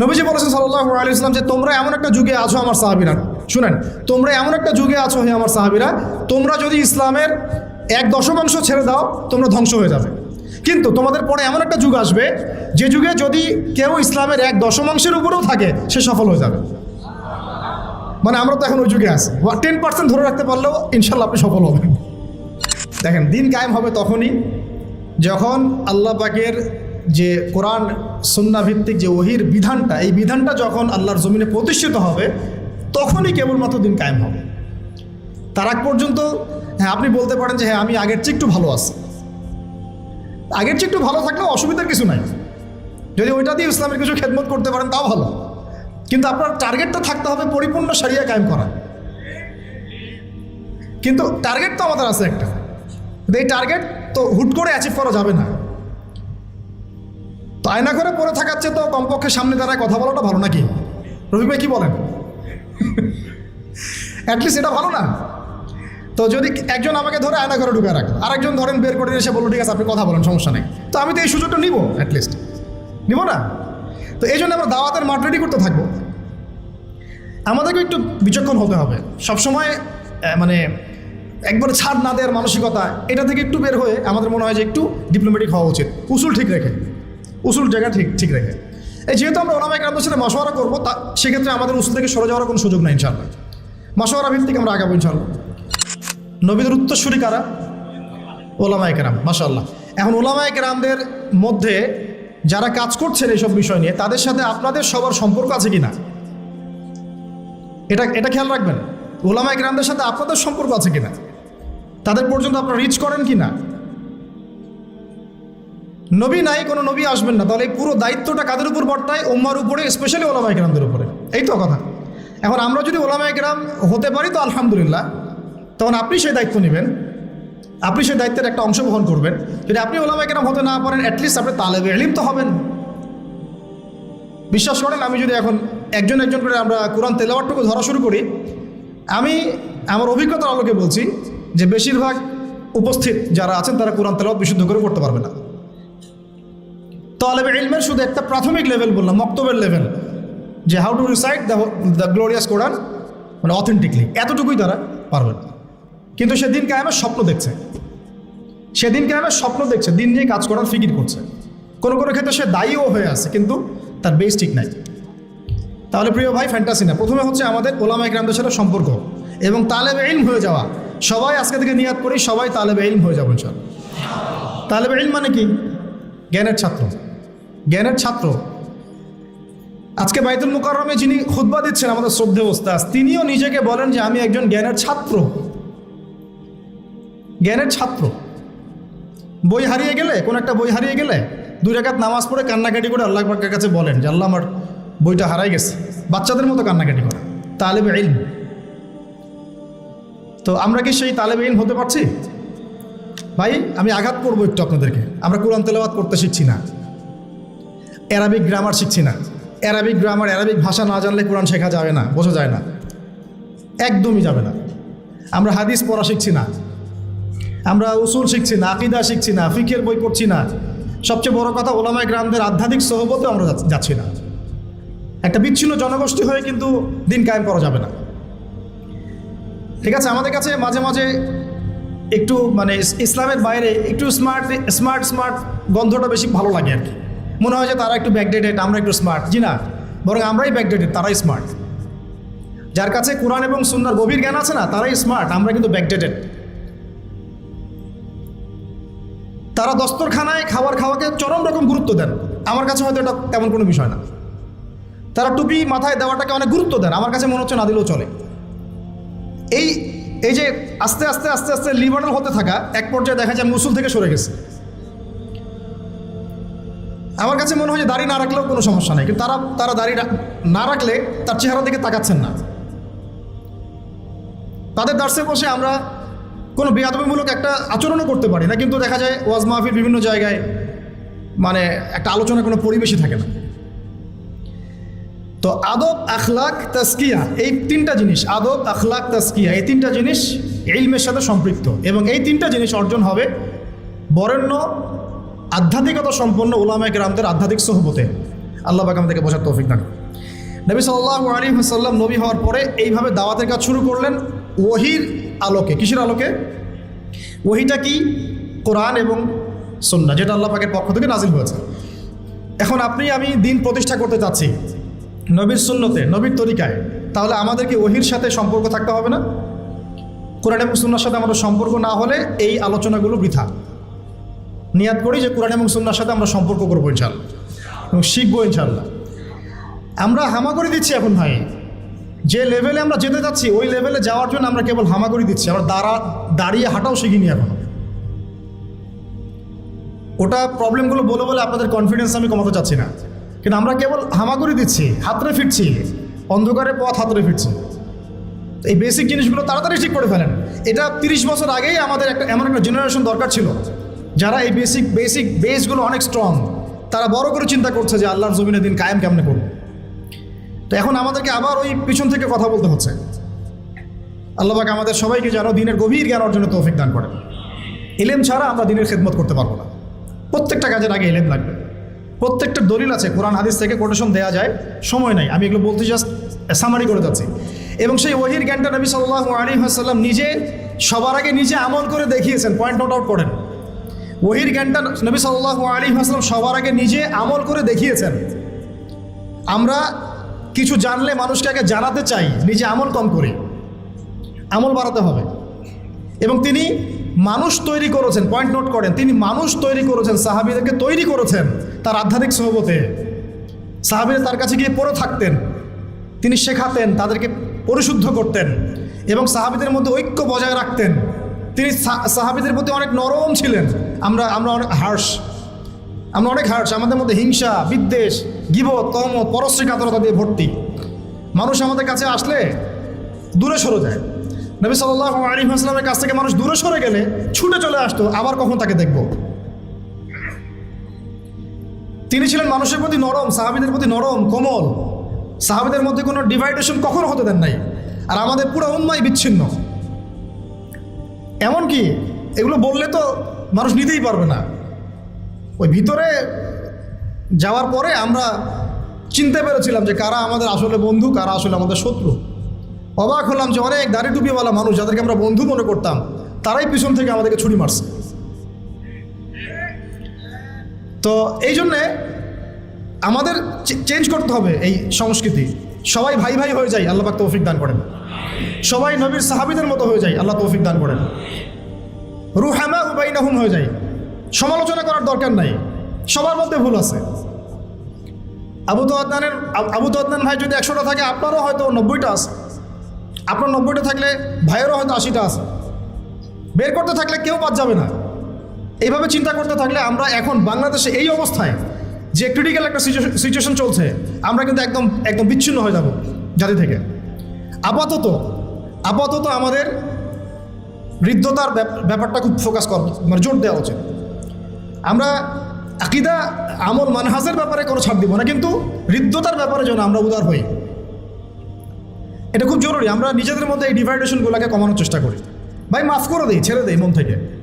নবীজি বলেছেন সাল্লাহ আলী ইসলাম যে, তোমরা এমন একটা যুগে আছো আমার সাহাবিরা। শুনেন, তোমরা এমন একটা যুগে আছো হে আমার সাহাবিরা, তোমরা যদি ইসলামের এক দশমাংশ ছেড়ে দাও, তোমরা ধ্বংস হয়ে যাবে। কিন্তু তোমাদের পরে এমন একটা যুগ আসবে, যে যুগে যদি কেউ ইসলামের এক দশমাংশের উপরেও থাকে, সে সফল হয়ে যাবে। মানে আমরা তো এখন ওই যুগে আছি। টেন পার্সেন্ট ধরে রাখতে পারলেও ইনশাল্লাহ আপনি সফল হবেন। দেখেন, দিন কায়েম হবে তখনই যখন আল্লাহ পাকের যে কোরআন ভিত্তিক যে ওহির বিধানটা, এই বিধানটা যখন আল্লাহর জমিনে প্রতিষ্ঠিত হবে, তখনই কেবলমাত্র দিন কায়েম হবে। তার আগ পর্যন্ত হ্যাঁ আপনি বলতে পারেন যে হ্যাঁ আমি আগের চেয়ে একটু ভালো আছি। আগের চেয়ে একটু ভালো থাকলেও অসুবিধার কিছু নাই। যদি ওইটা দিয়ে ইসলামের কিছু খেদমত করতে পারেন, তাও ভালো। কিন্তু আপনার টার্গেটটা থাকতে হবে পরিপূর্ণ সারিয়া কায়েম করা। কিন্তু টার্গেট তো আমাদের আছে একটা। এই টার্গেট তো হুট করে অ্যাচিভ করা যাবে না। আয়না করে পড়ে থাকার চেয়ে তো কমপক্ষে সামনে দাঁড়ায় কথা বলাটা ভালো নাকি? রবি ভাই কি বলেন? অ্যাটলিস্ট এটা ভালো না। তো যদি একজন আমাকে ধরে আয়না ঘরে ঢুকে রাখল আরেকজন ধরেন বের করে এসে বলল, ঠিক আছে, আপনি কথা বলেন, সমস্যা নেই। তো আমি তো এই সুযোগটা নিব অ্যাটলিস্ট নিব না? তো এই জন্য আমরা দাওয়াতের মাঠ রেডি করতে থাকব। আমাদেরকে একটু বিচক্ষণ হতে হবে। সবসময় মানে একবারে ছাড় না দেওয়ার মানসিকতা, এটা থেকে একটু বের হয়ে আমাদের মনে হয় যে একটু ডিপ্লোম্যাটিক হওয়া উচিত। উসুল ঠিক রেখে। উসুল জায়গা ঠিক ঠিক রেখে। এই যেহেতু আমরা ওলামাই গ্রামদের সাথে মশওয়ারা করব, তা সেক্ষেত্রে আমাদের উসুল থেকে সরে যাওয়ার কোনো সুযোগ নেই ইনশাল্লাহ মশওয়ারা ভিত্তিক আমরা আগাবো ইনশাল্লাহ নবীদের উত্তরসূরি কারা? ওলামায় কেরাম মাশাল্লাহ এখন ওলামায় কেরামদের মধ্যে যারা কাজ করছেন এইসব বিষয় নিয়ে, তাদের সাথে আপনাদের সবার সম্পর্ক আছে কি না এটা এটা খেয়াল রাখবেন। ওলামায় কেরামদের সাথে আপনাদের সম্পর্ক আছে কিনা? তাদের পর্যন্ত আপনারা রিচ করেন কি না নবী নাই, কোনো নবী আসবেন না। তাহলে এই পুরো দায়িত্বটা কাদের উপর বর্তায়? উম্মার উপরে স্পেশালি ওলামায় কেরামদের উপরে। এই তো কথা। এখন আমরা যদি ওলামায় কেরাম হতে পারি, তো আলহামদুলিল্লাহ। তখন আপনি সেই দায়িত্ব নেবেন। আপনি সেই দায়িত্বের একটা অংশ বহন করবেন। যদি আপনি ওলামায় কেরাম হতে না পারেন অ্যাটলিস্ট আপনি তালেবে এলিম তো হবেন। বিশ্বাস করেন, আমি যদি এখন একজন একজন করে আমরা কোরআন তেলাওয়ারটুকু ধরা শুরু করি, আমি আমার অভিজ্ঞতার আলোকে বলছি যে বেশিরভাগ উপস্থিত যারা আছেন, তারা কোরআন তেলাওয়াত বিশুদ্ধ করে করতে পারবে না। তালেবে ইলমের শুধু একটা প্রাথমিক লেভেল বললাম, মক্তবের লেভেল যে how to recite the the glorious Quran মানে অথেন্টিকলি এতটুকুই তারা পারবেন। কিন্তু সেদিন কায়েমের স্বপ্ন দেখছে। সেদিন কায়েমের স্বপ্ন দেখছে, দিন নিয়ে কাজ করার ফিকির করছে। কোনো কোনো ক্ষেত্রে সে দায়ীও হয়ে আছে, কিন্তু তার বেস ঠিক নাই। তাহলে প্রিয় ভাই ফ্যান্টাসি না। প্রথমে হচ্ছে আমাদের ওলামা গ্রামদের সাথে সম্পর্ক এবং তালেবে ইলম হয়ে যাওয়া। সবাই আজকে থেকে নিয়াত করি, সবাই তালেবে ইলম হয়ে যাবেন সব তালেবে ইলম মানে কি? জ্ঞানের ছাত্র। জ্ঞানের ছাত্র। আজকে বাইতুল মুকাররমে যিনি খুতবা দিচ্ছেন, আমাদের শ্রদ্ধে ওস্তাজ তিনিও নিজেকে বলেন যে, আমি একজন জ্ঞানের ছাত্র। জ্ঞানের ছাত্র। বই হারিয়ে গেলে, কোন একটা বই হারিয়ে গেলে, দুই রেখাত নামাজ পড়ে কান্নাকাটি করে আল্লাহ পাকের কাছে বলেন যে, আল্লাহ আমার বইটা হারাই গেছে। বাচ্চাদের মতো কান্নাকাটি করে। তালেবে ইলম। তো আমরা কি সেই তালেবে ইলম হতে পারছি? ভাই, আমি আঘাত করব একটু আপনাদেরকে। আমরা কোরআন তেলাওয়াত করতে শিখছি না। অ্যারাবিক গ্রামার শিখছি না। অ্যারাবিক গ্রামার অ্যারাবিক ভাষা না জানলে কোরআন শেখা যাবে না, বোঝা যায় না। একদমই যাবে না। আমরা হাদিস পড়া শিখছি না। আমরা উসুল শিখছি না, আকিদা শিখছি না, ফিকের বই পড়ছি না। সবচেয়ে বড় কথা ওলামায় গ্রামদের আধ্যাত্মিক সহবতে আমরা যাচ্ছি- না। একটা বিচ্ছিন্ন জনগোষ্ঠী হয়ে কিন্তু দিন কায়েম করা যাবে না। ঠিক আছে, আমাদের কাছে মাঝে মাঝে একটু মানে ইসলামের বাইরে একটু স্মার্ট স্মার্ট স্মার্ট গন্ধটা বেশি ভালো লাগে আর কি। মনে হয় যে তারা একটু ব্যাকডেটেড আমরা একটু স্মার্ট জি না। বরং আমরাই ব্যাকডেটেড তারাই স্মার্ট যার কাছে কোরআন এবং সুন্নার গভীর জ্ঞান আছে না, তারাই স্মার্ট আমরা কিন্তু ব্যাকডেটেড তারা দস্তরখানায় খাবার খাওয়াকে চরম রকম গুরুত্ব দেন। আমার কাছে হয়তো এটা তেমন কোনো বিষয় না। তারা টুপি মাথায় দেওয়াটাকে অনেক গুরুত্ব দেন। আমার কাছে মনে হচ্ছে না দিলেও চলে। এই এই যে আস্তে আস্তে আস্তে আস্তে লিবারাল হতে থাকা, এক পর্যায়ে দেখা যায় মুসুল থেকে সরে গেছে। আমার কাছে মনে হয় যে দাড়ি না রাখলেও কোনো সমস্যা নেই, কিন্তু তারা তারা দাড়ি না রাখলে তার চেহারা দিকে তাকাচ্ছেন না। তাদের দার্সে বসে আমরা কোনো বেয়াদবিমূলক একটা আচরণও করতে পারি না, কিন্তু দেখা যায় ওয়াজ মাহফিল বিভিন্ন জায়গায় মানে একটা আলোচনা কোনো পরিবেশই থাকে না। তো আদব, আখলাক তাস্কিয়া এই তিনটা জিনিস, আদব, আখলাক তাস্কিয়া এই তিনটা জিনিস ইলমের সাথে সম্পৃক্ত এবং এই তিনটা জিনিস অর্জন হবে বরেণ্য আধ্যাত্মিকতা সম্পন্ন ওলামায় গ্রামদের আধ্যাত্মিক সহবতে। আল্লাহ পাক আমাদেরকে বোঝার তৌফিক দান। নবী সাল্লাহ আলী সাল্লাম নবী হওয়ার পরে এইভাবে দাওয়াতের কাজ শুরু করলেন ওহির আলোকে। কিসের আলোকে? ওহিটা কি? কোরআন এবং সন্না যেটা আল্লাহ পাকের পক্ষ থেকে নাজিল হয়েছে। এখন আপনি, আমি দিন প্রতিষ্ঠা করতে চাচ্ছি নবীর সুন্নতে, নবীর তরিকায়, তাহলে আমাদেরকে ওহির সাথে সম্পর্ক থাকতে হবে না? কোরআন এবং সুন্নার সাথে আমাদের সম্পর্ক না হলে এই আলোচনাগুলো বৃথা। নিয়াদ করি যে কোরআন এবং সুন্নার সাথে আমরা সম্পর্ক করব ইনশাল্লাহ এবং শিখব ইনশাল্লাহ আমরা হামাগুড়ি দিচ্ছি এখন ভাই। যে লেভেলে আমরা যেতে যাচ্ছি, ওই লেভেলে যাওয়ার জন্য আমরা কেবল হামাগুড়ি দিচ্ছি। আমরা দাঁড়া, দাঁড়িয়ে হাঁটাও শিখিনি এখন। ওটা প্রবলেমগুলো বলে বলে আপনাদের কনফিডেন্স আমি কমাতে চাচ্ছি না। কিন্তু আমরা কেবল হামাগুড়ি দিচ্ছি, হাতরে ফিরছি। অন্ধকারে পথ হাতরে ফিরছি। এই বেসিক জিনিসগুলো তাড়াতাড়ি ঠিক করে ফেলেন। এটা তিরিশ বছর আগেই আমাদের একটা এমন একটা জেনারেশন দরকার ছিল। যারা এই বেসিক বেসিক বেসগুলো অনেক স্ট্রং তারা বড় করে চিন্তা করছে যে আল্লাহর জমিনের দিন কায়েম কেমনে করব। তো এখন আমাদেরকে আবার ওই পিছন থেকে কথা বলতে হচ্ছে। আল্লাহবাক আমাদের সবাইকে যেন দিনের গভীর জ্ঞান অর্জনের তৌফিক দান করেন। এলেম ছাড়া আমরা দিনের খেদমত করতে পারব না। প্রত্যেকটা কাজের আগে এলেম লাগবে। প্রত্যেকটা দলিল আছে, কোরআন, হাদিস থেকে কোটেশন দেওয়া যায়, সময় নাই। আমি এগুলো বলতে জাস্ট সামারি করে যাচ্ছি। এবং সেই ওহির জ্ঞানটা নবী সাল্লাহ আলী হাসাল্লাম নিজে, সবার আগে নিজে আমল করে দেখিয়েছেন পয়েন্ট নোট আউট করেন। ওহির জ্ঞানটা নবী সাল্লাহ আলী হাসলাম সবার আগে নিজে আমল করে দেখিয়েছেন। আমরা কিছু জানলে মানুষকে আগে জানাতে চাই, নিজে আমল কম করে। আমল বাড়াতে হবে। এবং তিনি মানুষ তৈরি করেছেন পয়েন্ট নোট করেন, তিনি মানুষ তৈরি করেছেন, সাহাবিদেরকে তৈরি করেছেন তার আধ্যাত্মিক সহবতে। সাহাবিরা তার কাছে গিয়ে পড়ে থাকতেন, তিনি শেখাতেন, তাদেরকে পরিশুদ্ধ করতেন এবং সাহাবিদের মধ্যে ঐক্য বজায় রাখতেন। তিনি সাহাবিদের প্রতি অনেক নরম ছিলেন। আমরা আমরা অনেক হার্স আমরা অনেক হার্স আমাদের মধ্যে হিংসা, বিদ্বেষ, গিবত কম পরশ্রী কাতরতা দিয়ে ভর্তি। মানুষ আমাদের কাছে আসলে দূরে সরে যায়। নবী সাল্লাহ আলী আসলামের কাছ থেকে মানুষ দূরে সরে গেলে ছুটে চলে আসতো, আবার কখন তাকে দেখব? তিনি ছিলেন মানুষের প্রতি নরম, সাহাবিদের প্রতি নরম, কোমল। সাহাবিদের মধ্যে কোনো ডিভাইডেশন কখনো হতে দেন নাই। আর আমাদের পুরো উন্মাই বিচ্ছিন্ন। এমনকি এগুলো বললে তো মানুষ নিতেই পারবে না। ওই ভিতরে যাওয়ার পরে আমরা চিনতে পেরেছিলাম যে কারা আমাদের আসলে বন্ধু, কারা আসলে আমাদের শত্রু। অবাক হলাম যে অনেক দাড়ি টুপিওয়ালা মানুষ যাদেরকে আমরা বন্ধু মনে করতাম, তারাই পিছন থেকে আমাদেরকে ছুরি মারছে। তো এই জন্যে আমাদের চেঞ্জ করতে হবে এই সংস্কৃতি। সবাই ভাই ভাই হয়ে যায়, আল্লাহ তৌফিক দান করেন। সবাই নবীর সাহাবিদের মতো হয়ে যায়, আল্লাহ তৌফিক দান করেন। রুহামা উবাইনাহুম হয়ে যায়। সমালোচনা করার দরকার নাই। সবার মধ্যে ভুল আছে। আবু তো আদনানের আবু তো আদনান ভাই যদি একশোটা থাকে, আপনারও হয়তো নব্বইটা আছে। আপনার নব্বইটা থাকলে ভাইয়েরও হয়তো আশিটা আছে। বের করতে থাকলে কেউ বাদ যাবে না। এইভাবে চিন্তা করতে থাকলে আমরা এখন বাংলাদেশে এই অবস্থায় যে ক্রিটিক্যাল একটা সিচুয়েশন চলছে, আমরা কিন্তু একদম একদম বিচ্ছিন্ন হয়ে যাব জাতি থেকে। আপাতত আপাতত আমাদের ব্যাপ- ব্যাপারটা খুব ফোকাস করা মানে জোর দেওয়া উচিত। আমরা আকিদা, আমল, মানহাজের ব্যাপারে কোনো ছাড় দিব না, কিন্তু হৃদ্যতার ব্যাপারে যেন আমরা উদার হই। এটা খুব জরুরি, আমরা নিজেদের মধ্যে এই ডিভাইডেশনগুলোকে কমানোর চেষ্টা করি। ভাই মাফ করে দিই, ছেড়ে দেই মন থেকে।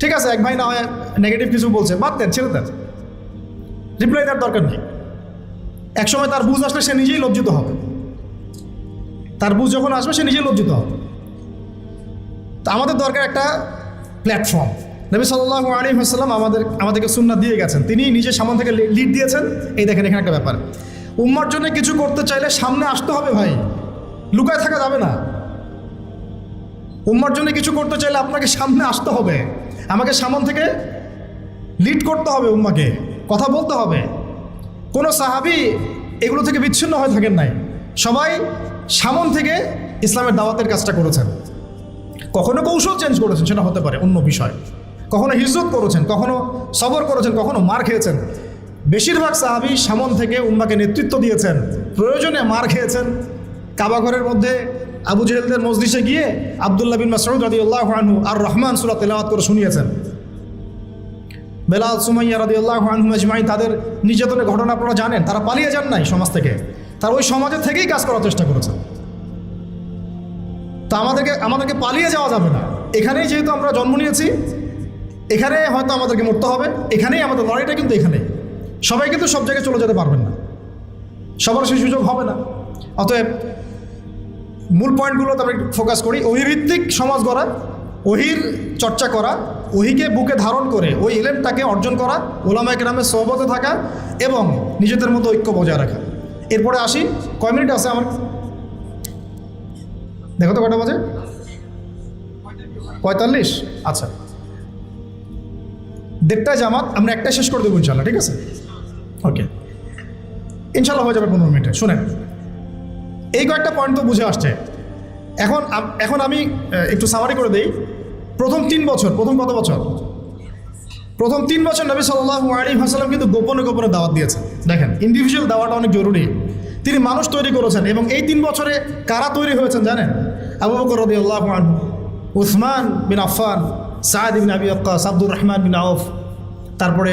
ঠিক আছে, এক ভাই না হয় নেগেটিভ কিছু বলছে, বাদ দেন, ছেড়ে দেন। রিপ্লাই দেওয়ার দরকার নেই। একসময় তার বুঝ আসলে সে নিজেই লজ্জিত হবে। তার বুঝ যখন আসবে, সে নিজেই লজ্জিত হবে। তো আমাদের দরকার একটা প্ল্যাটফর্ম নবী সাল্লাহ আলী হাসাল্লাম আমাদের আমাদেরকে সুন্না দিয়ে গেছেন। তিনি নিজে সামন থেকে লিড দিয়েছেন। এই দেখেন এখানে একটা ব্যাপার। উম্মার জন্য কিছু করতে চাইলে সামনে আসতে হবে ভাই। লুকায় থাকা যাবে না। উম্মার জন্য কিছু করতে চাইলে আপনাকে সামনে আসতে হবে। আমাকে সামন থেকে লিড করতে হবে উম্মাকে। কথা বলতে হবে। কোনো সাহাবি এগুলো থেকে বিচ্ছিন্ন হয়ে থাকেন নাই। সবাই সামন থেকে ইসলামের দাওয়াতের কাজটা করেছেন। কখনো কৌশল চেঞ্জ করেছেন, সেটা হতে পারে অন্য বিষয়। কখনো হিজরত করেছেন, কখনো সবর করেছেন, কখনো মার খেয়েছেন। বেশিরভাগ সাহাবি সামন থেকে উম্মাকে নেতৃত্ব দিয়েছেন। প্রয়োজনে মার খেয়েছেন। কাবাঘরের মধ্যে আবু জেহেলদের মসজিষে গিয়ে আবদুল্লাহ বিন মাসউদ রাদি আল্লাহ আনহু আর রহমান সুরা তেলাওয়াত করে শুনিয়েছেন। বেলাল, সুমাইয়া রাদি আল্লাহ আনহু আজমাই তাদের নির্যাতনের ঘটনা আপনারা জানেন, তারা পালিয়ে যান নাই সমাজ থেকে। তারা ওই সমাজের থেকেই কাজ করার চেষ্টা করেছেন। তা আমাদেরকে আমাদেরকে পালিয়ে যাওয়া যাবে না। এখানেই যেহেতু আমরা জন্ম নিয়েছি, এখানে হয়তো আমাদেরকে মরতে হবে, এখানেই আমাদের লড়াইটা কিন্তু এখানেই সবাই কিন্তু সব জায়গায় চলে যেতে পারবেন না। সবার সেই সুযোগ হবে না। অতএব মূল পয়েন্টগুলো তারপরে ফোকাস করি অহিভিত্তিক সমাজ গড়া ওহির চর্চা করা ওহিকে বুকে ধারণ করে, ওই ইলেমটাকে অর্জন করা ওলামা গ্রামের সহবতে থাকা এবং নিজেদের মতো ঐক্য বজায় রাখা। এরপরে আসি, কয় মিনিট আছে আমার? দেখো তো কটা বাজে? পঁয়তাল্লিশ? আচ্ছা। দেড়টা জামাত, আমরা একটাই শেষ করে দেবো ইনশাল্লাহ ঠিক আছে? ওকে ইনশাল্লাহ হয়ে যাবে পনেরো মিনিটে। শুনেন, এই কয়েকটা পয়েন্ট তো বুঝে আসছে। এখন এখন আমি একটু সামারি করে দেই। প্রথম তিন বছর, প্রথম কত বছর? প্রথম তিন বছর নবী সাল্লাহ আলী হাসালাম কিন্তু গোপনে গোপনে দাওয়াত দিয়েছেন। দেখেন ইন্ডিভিজুয়াল দাওয়াটা অনেক জরুরি। তিনি মানুষ তৈরি করেছেন এবং এই তিন বছরে কারা তৈরি হয়েছেন জানেন? আবু বকর রবি আল্লাহ উসমান বিন আফফান সাদ বিন আবি আক্কাস আব্দুর রহমান বিন আউফ তারপরে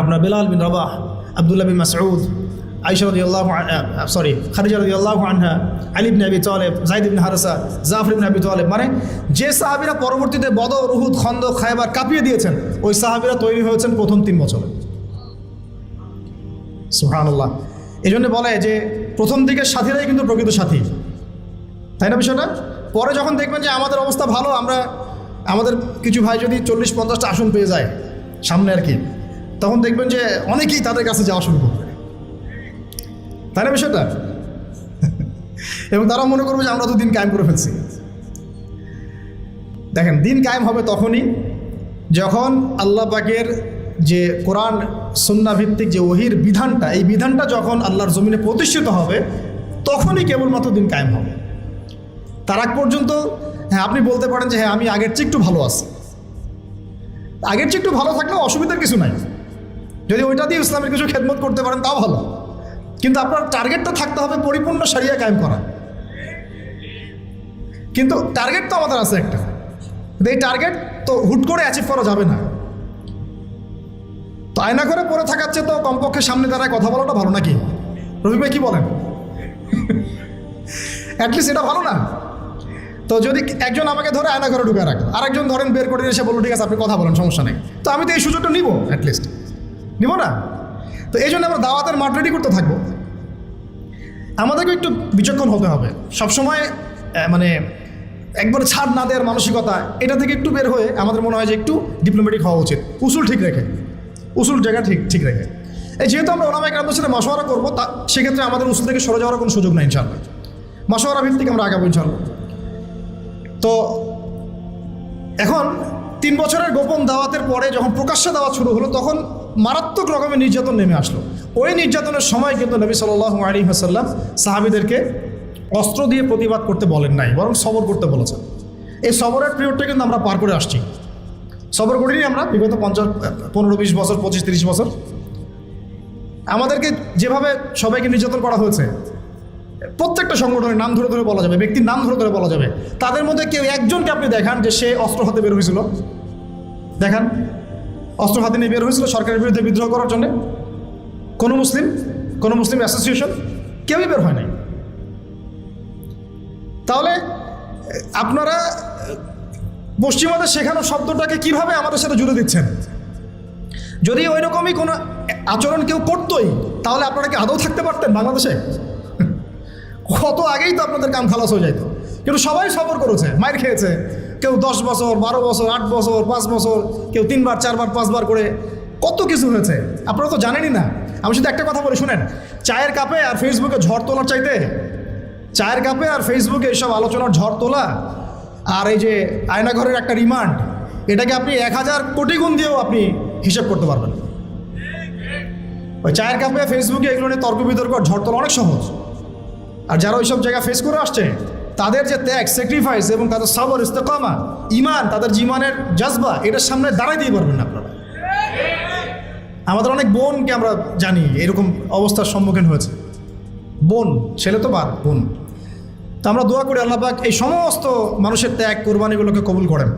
আপনার বেলাল বিন রবাহ আবদুল্লাহ বিন মাসউদ আইসা আল্লাহ সরি খাদিজা রদি আল্লাহ আনহা আলী বিন আবি তালেব জাইদ বিন হারসা জাফর বিন আবি তালেব মানে যে সাহাবিরা পরবর্তীতে বদর রুহুদ খন্দ খায়বার কাঁপিয়ে দিয়েছেন, ওই সাহাবিরা তৈরি হয়েছেন প্রথম তিন বছরে। সুহানুল্লাহ এই জন্য বলে যে প্রথম দিকের সাথীরাই কিন্তু প্রকৃত সাথী। তাই না বিষয়টা? পরে যখন দেখবেন যে আমাদের অবস্থা ভালো, আমরা, আমাদের কিছু ভাই যদি চল্লিশ পঞ্চাশটা আসন পেয়ে যায় সামনে আর কি, তখন দেখবেন যে অনেকেই তাদের কাছে যাওয়া শুরু করবে। তাই না বিষয়টা? এবং তারা মনে করবে যে আমরা তো দিন কায়েম করে ফেলছি। দেখেন, দিন কায়েম হবে তখনই যখন আল্লাহ পাকের যে কোরআন সুন্না ভিত্তিক যে ওহির বিধানটা, এই বিধানটা যখন আল্লাহর জমিনে প্রতিষ্ঠিত হবে, তখনই কেবলমাত্র দিন কায়েম হবে। তার আগ পর্যন্ত হ্যাঁ আপনি বলতে পারেন যে হ্যাঁ আমি আগের চেয়ে একটু ভালো আছি। আগের চেয়ে একটু ভালো থাকলেও অসুবিধার কিছু নাই। যদি ওইটা দিয়ে ইসলামের কিছু খেদমত করতে পারেন, তাও ভালো। কিন্তু আপনার টার্গেটটা থাকতে হবে পরিপূর্ণ সারিয়া কায়েম করা। কিন্তু টার্গেট তো আমাদের আছে একটা। এই টার্গেট তো হুট করে অ্যাচিভ করা যাবে না। তো আয়না করে পড়ে থাকার চেয়ে তো কমপক্ষে সামনে দাঁড়ায় কথা বলাটা ভালো নাকি? রবি ভাই কি বলেন? অ্যাটলিস্ট এটা ভালো না? তো যদি একজন আমাকে ধরে আয়না ঘরে ঢুকে রাখল, আরেকজন ধরেন বের করে এসে বলল, ঠিক আছে, আপনি কথা বলেন, সমস্যা নেই। তো আমি তো এই সুযোগটা নিব অ্যাটলিস্ট নিব না? তো এই জন্য আমরা দাওয়াতের মাঠ রেডি করতে থাকব। আমাদেরকে একটু বিচক্ষণ হতে হবে। সবসময় মানে একবার ছাড় না দেওয়ার মানসিকতা, এটা থেকে একটু বের হয়ে আমাদের মনে হয় যে একটু ডিপ্লোমেটিক হওয়া উচিত। উসুল ঠিক রেখে। উসুল জায়গা ঠিক ঠিক রেখে। এই যেহেতু আমরা ওলামা একরামদের সাথে মশওয়ারা করব, তা সেক্ষেত্রে আমাদের উসুল থেকে সরে যাওয়ার কোনো সুযোগ নাই ইনশাল্লাহ মশওয়ারা ভিত্তিক আমরা আগাবো ইনশাল্লাহ তো এখন তিন বছরের গোপন দাওয়াতের পরে যখন প্রকাশ্যে দাওয়াত শুরু হলো, তখন মারাত্মক রকমের নির্যাতন নেমে আসলো। ওই নির্যাতনের সময় কিন্তু নবী সাল আলী হাসাল্লাম সাহাবিদেরকে অস্ত্র দিয়ে প্রতিবাদ করতে বলেন নাই, বরং সবর করতে বলেছেন। এই সবরের পিরিয়ডটা কিন্তু আমরা পার করে আসছি। সবর করিনি আমরা, বিগত পঞ্চাশ, পনেরো, বিশ বছর, পঁচিশ, তিরিশ বছর। আমাদেরকে যেভাবে সবাইকে নির্যাতন করা হয়েছে প্রত্যেকটা সংগঠনের নাম ধরে ধরে বলা যাবে, ব্যক্তির নাম ধরে ধরে বলা যাবে। তাদের মধ্যে কেউ একজনকে আপনি দেখান যে সে অস্ত্র হাতে বের হয়েছিল। দেখান। অস্ত্র হাতে নিয়ে বের হয়েছিল সরকারের বিরুদ্ধে বিদ্রোহ করার জন্য। কোনো মুসলিম কোনো মুসলিম অ্যাসোসিয়েশন কেউই বের হয় নাই। তাহলে, আপনারা পশ্চিমাদের শেখানো শব্দটাকে কীভাবে আমাদের সাথে জুড়ে দিচ্ছেন? যদি ওই রকমই কোনো আচরণ কেউ করতোই, তাহলে আপনারা কি আদৌ থাকতে পারতেন বাংলাদেশে? কত আগেই তো আপনাদের কাম খালাস হয়ে যেত কিন্তু সবাই সফর করেছে মায়ের খেয়েছে। কেউ দশ বছর, বারো বছর, আট বছর, পাঁচ বছর, কেউ তিনবার, চারবার, পাঁচবার করে কত কিছু হয়েছে। আপনারা তো জানেনই না। আমি শুধু একটা কথা বলি, শুনেন, চায়ের কাপে আর ফেসবুকে ঝড় তোলার চাইতে, চায়ের কাপে আর ফেসবুকে এইসব আলোচনার ঝড় তোলা আর এই যে আয়নাঘরের একটা রিমান্ড এটাকে আপনি এক হাজার কোটি গুণ দিয়েও আপনি হিসেব করতে পারবেন। ওই চায়ের কাপে ফেসবুকে এগুলো নিয়ে তর্ক বিতর্ক ঝড় তোলা অনেক সহজ। আর যারা ওইসব জায়গা ফেস করে আসছে, তাদের যে ত্যাগ স্যাক্রিফাইস এবং তাদের সবর ইস্তেকামা ইমান তাদের জীবনের জজবা, এটার সামনে দিয়ে পারবেন আপনারা। আমাদের অনেক বোনকে আমরা জানি, এরকম অবস্থার সম্মুখীন হয়েছে। বোন, ছেলে তো বাদ, বোন। তো আমরা দোয়া করি আল্লাপাক এই সমস্ত মানুষের ত্যাগ, কোরবানিগুলোকে কবুল করেন।